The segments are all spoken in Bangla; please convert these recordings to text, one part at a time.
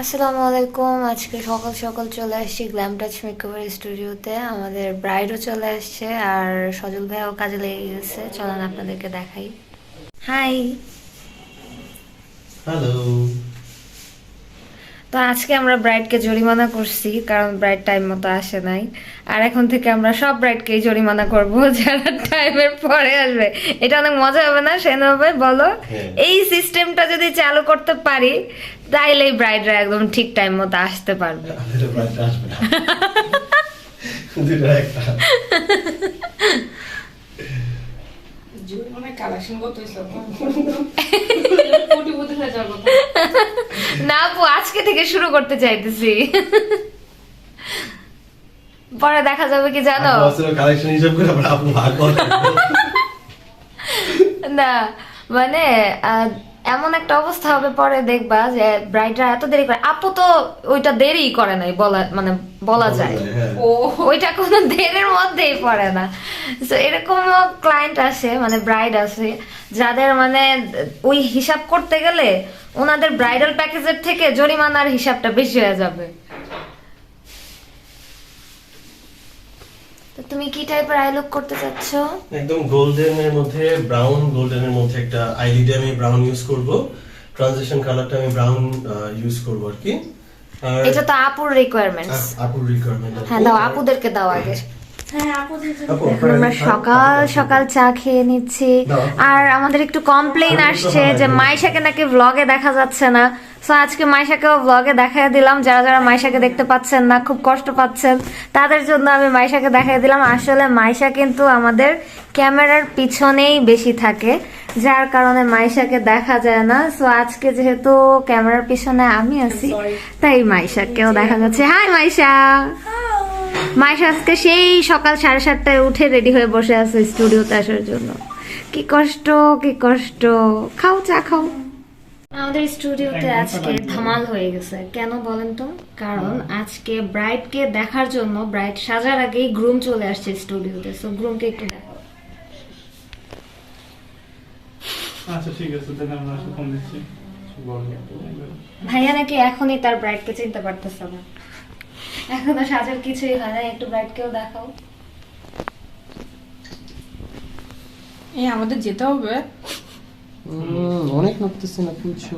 আসসালামু আলাইকুম। আজকে সকাল সকাল চলে আসছি গ্ল্যাম টাচ মেকওভার স্টুডিওতে। আমাদের ব্রাইডও চলে আসছে আর সজল ভাইও কাজে লেগে গেছে। চলেন আপনাদেরকে দেখাই। হাই। হ্যালো। তো আজকে আমরা ব্রাইডকে জরিমানা করছি কারণ ব্রাইড টাইম মতো আসে নাই। আর এখন থেকে আমরা সব ব্রাইডকেই জরিমানা করব যারা টাইমের পরে আসবে। এটা অনেক মজা হবে না সেন হবে বলো? হ্যাঁ। এই সিস্টেমটা যদি চালু করতে পারি তাইলেই ব্রাইডরা একদম ঠিক টাইম মতো আসতে পারবে। কালেকশন কত হয়েছে কোটিপতি হয়ে যাওয়ার কথা না আপু আজকে থেকে শুরু করতে চাইতেছি। পরে দেখা যাবে কি জানো? কালেকশন হিসাব করে আপু ভাগ না মানে আহ, এমন একটা অবস্থা হবে পরে দেখবা যে ব্রাইডরা এত দেরি করে। আপু তো ওইটা দেরি করে নাই বলা মানে বলা যায়। হ্যাঁ। ও। ওইটা কোনো দেরের মধ্যেই পড়ে না। তো এরকম ক্লায়েন্ট আসে মানে ব্রাইড আসে যাদের মানে ওই হিসাব করতে গেলে ওনাদের ব্রাইডাল প্যাকেজের থেকে জরিমানার হিসাবটা বেশি হয়ে যাবে। তো তুমি কি টাইপের আই লুক করতে চাচ্ছ? একদম গোল্ডেন এর মধ্যে ব্রাউন গোল্ডেন এর মধ্যে একটা আইলিডে আমি ব্রাউন ইউজ করব। ট্রানজিশন কালারটা আমি ব্রাউন ইউজ করব আর কি। এটা তো আপুর রিকোয়ারমেন্টস আপুর রিকোয়ারমেন্ট হ্যাঁ দাও আপুদেরকে দাও আগে। আমরা সকাল সকাল চা খেয়ে নিচ্ছি। আর আমাদের একটু কমপ্লেইন আসছে যে মাইশাকে নাকি ভ্লগে দেখা যাচ্ছে না। সো আজকে মাইশাকেও ভ্লগে দেখাই দিলাম। যারা যারা মাইশাকে দেখতে পাচ্ছেন না খুব কষ্ট পাচ্ছেন তাদের জন্য আমি মাইশাকে দেখাই দিলাম। আসলে মাইশা কিন্তু আমাদের ক্যামেরার পিছনেই বেশি থাকে যার কারণে মাইশাকে দেখা যায় না। সো আজকে যেহেতু ক্যামেরার পিছনে আমি আছি তাই মাইশাকেও দেখা যাচ্ছে। হাই মাইশা মাইশা আজকে সেই সকাল সাড়ে সাতটায় উঠে রেডি হয়ে বসে আছে স্টুডিওতে আসার জন্য। কি কষ্ট কি কষ্ট। খাও চা খাও। আমাদের স্টুডিওতে আজকে ধামাল হয়ে গেছে। কেন বলেন তো? কারণ আজকে ব্রাইডকে দেখার জন্য ব্রাইড সাজার আগেই গ্রুম চলে আসছে স্টুডিওতে সো গ্রুমকে একটু দেখো আচ্ছা ঠিক আছে তাহলে আমরা আসলে ফোন দিচ্ছি। ভাইয়া নাকি এখনই তার ব্রাইডকে চিনতে পারতেছে না। এখনও সাজার কিছুই হয় না একটু ব্রাইডকেও দেখাও। এই আমাদের যেতে হবে। অনেক না কিছু।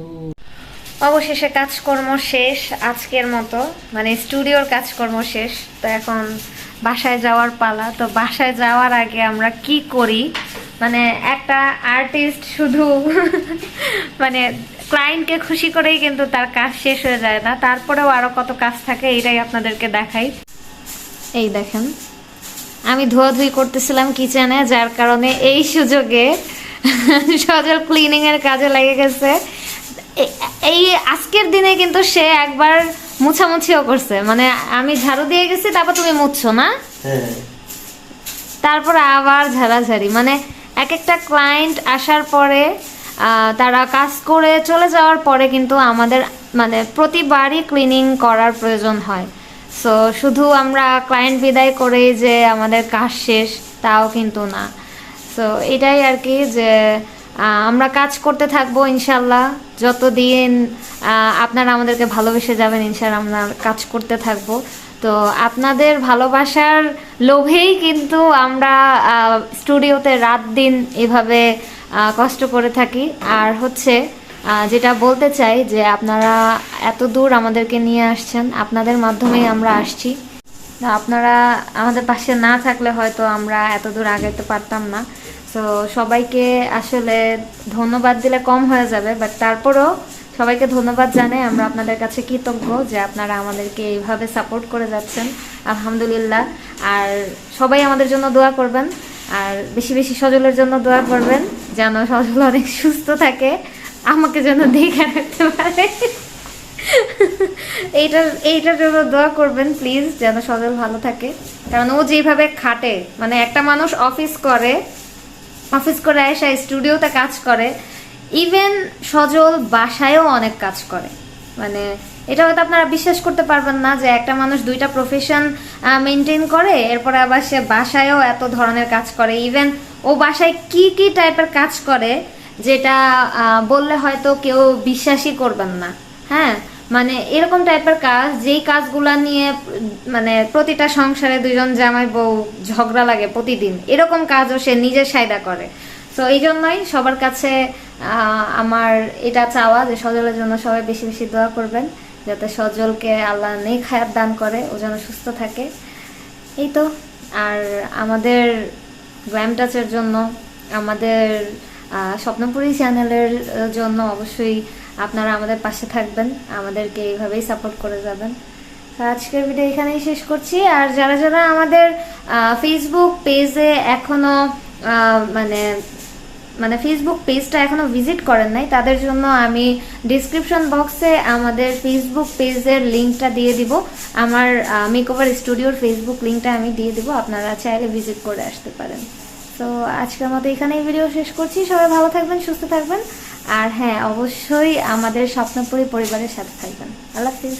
অবশেষে কাজকর্ম শেষ আজকের মতো। মানে স্টুডিওর কাজকর্ম শেষ। তো এখন বাসায় যাওয়ার পালা। তো বাসায় যাওয়ার আগে আমরা কি করি? মানে একটা আর্টিস্ট শুধু মানে ক্লায়েন্টকে খুশি করেই কিন্তু তার কাজ শেষ হয়ে যায় না। তারপরেও আরও কত কাজ থাকে এইটাই আপনাদেরকে দেখাই। এই দেখেন আমি ধোয়াধুয়ি করতেছিলাম কিচেনে যার কারণে এই সুযোগে সজল ক্লিনিংয়ের কাজে লেগে গেছে। এই আজকের দিনে কিন্তু সে একবার মুছামুছিও করছে। মানে আমি ঝাড়ু দিয়ে গেছি তারপর তুমি মুছছো না? হ্যাঁ। তারপর আবার ঝাড়াঝাড়ি। মানে এক একটা ক্লায়েন্ট আসার পরে তারা কাজ করে চলে যাওয়ার পরে কিন্তু আমাদের মানে প্রতিবারই ক্লিনিং করার প্রয়োজন হয়। সো শুধু আমরা ক্লায়েন্ট বিদায় করে যে আমাদের কাজ শেষ, তাও কিন্তু না। সো এটাই আর কি যে আমরা কাজ করতে থাকব ইনশাল্লাহ যতদিন আপনারা আমাদেরকে ভালোবেসে যাবেন ইনশাল্লাহ আমরা কাজ করতে থাকব। তো, আপনাদের ভালোবাসার লোভেই কিন্তু আমরা স্টুডিওতে রাত দিন এভাবে কষ্ট করে থাকি। আর হচ্ছে যেটা বলতে চাই যে আপনারা এত দূর আমাদেরকে নিয়ে আসছেন, আপনাদের মাধ্যমেই আমরা আসছি। আপনারা আমাদের পাশে না থাকলে হয়তো আমরা এত দূর আগাইতে পারতাম না। তো সবাইকে আসলে ধন্যবাদ দিলে কম হয়ে যাবে বাট তারপরও সবাইকে ধন্যবাদ জানাই। আমরা আপনাদের কাছে কৃতজ্ঞ যে আপনারা আমাদেরকে এইভাবে সাপোর্ট করে যাচ্ছেন, আলহামদুলিল্লাহ। আর সবাই আমাদের জন্য দোয়া করবেন। আর বেশি বেশি সজলের জন্য দোয়া করবেন যেন সজল অনেক সুস্থ থাকে। আমাকে যেন দেখে রাখতে পারে। এইটার এইটার জন্য দোয়া করবেন প্লিজ যেন সজল ভালো থাকে। কারণ ও যেভাবে খাটে মানে একটা মানুষ অফিস করে অফিস করে এসে স্টুডিওতে কাজ করে ইভেন সজল বাসায়ও অনেক কাজ করে। মানে এটা হয়তো আপনারা বিশ্বাস করতে পারবেন না যে একটা মানুষ দুইটা প্রফেশন মেনটেন করে, এরপরে আবার সে বাসায়ও এত ধরনের কাজ করে। ইভেন ও বাসায় কি কি টাইপের কাজ করে, যেটা বললে হয়তো কেউ বিশ্বাসই করবেন না। হ্যাঁ? মানে এরকম টাইপের কাজ, যেই কাজগুলা নিয়ে মানে প্রতিটা সংসারে দুজন জামাই বউ ঝগড়া লাগে প্রতিদিন, এরকম কাজও সে নিজের সায়দা করে। তো এই জন্যই সবার কাছে আমার এটা চাওয়া যে সজলের জন্য সবাই বেশি বেশি দোয়া করবেন। যাতে সজলকে আল্লাহ নেক হায়াত দান করে ও যেন সুস্থ থাকে। এই তো আর আমাদের গ্ল্যাম টাচের জন্য আমাদের স্বপ্নপুরী চ্যানেলের জন্য অবশ্যই আপনারা আমাদের পাশে থাকবেন আমাদেরকে এইভাবেই সাপোর্ট করে যাবেন। আজকের ভিডিও এখানেই শেষ করছি আর যারা যারা আমাদের ফেসবুক পেজে এখনও আহ, মানে মানে ফেসবুক পেজটা এখনও ভিজিট করেন নাই। তাদের জন্য আমি ডিসক্রিপশন বক্সে আমাদের ফেসবুক পেজের লিঙ্কটা দিয়ে দিব। আমার মেকওভার স্টুডিওর ফেসবুক লিঙ্কটা আমি দিয়ে দিব। আপনারা চাইলে ভিজিট করে আসতে পারেন। তো আজকের মতো এখানেই ভিডিও শেষ করছি। সবাই ভালো থাকবেন, সুস্থ থাকবেন। আর হ্যাঁ অবশ্যই আমাদের স্বপ্নপুরী পরিবারের সাথে থাকবেন। আল্লাহ হাফিজ।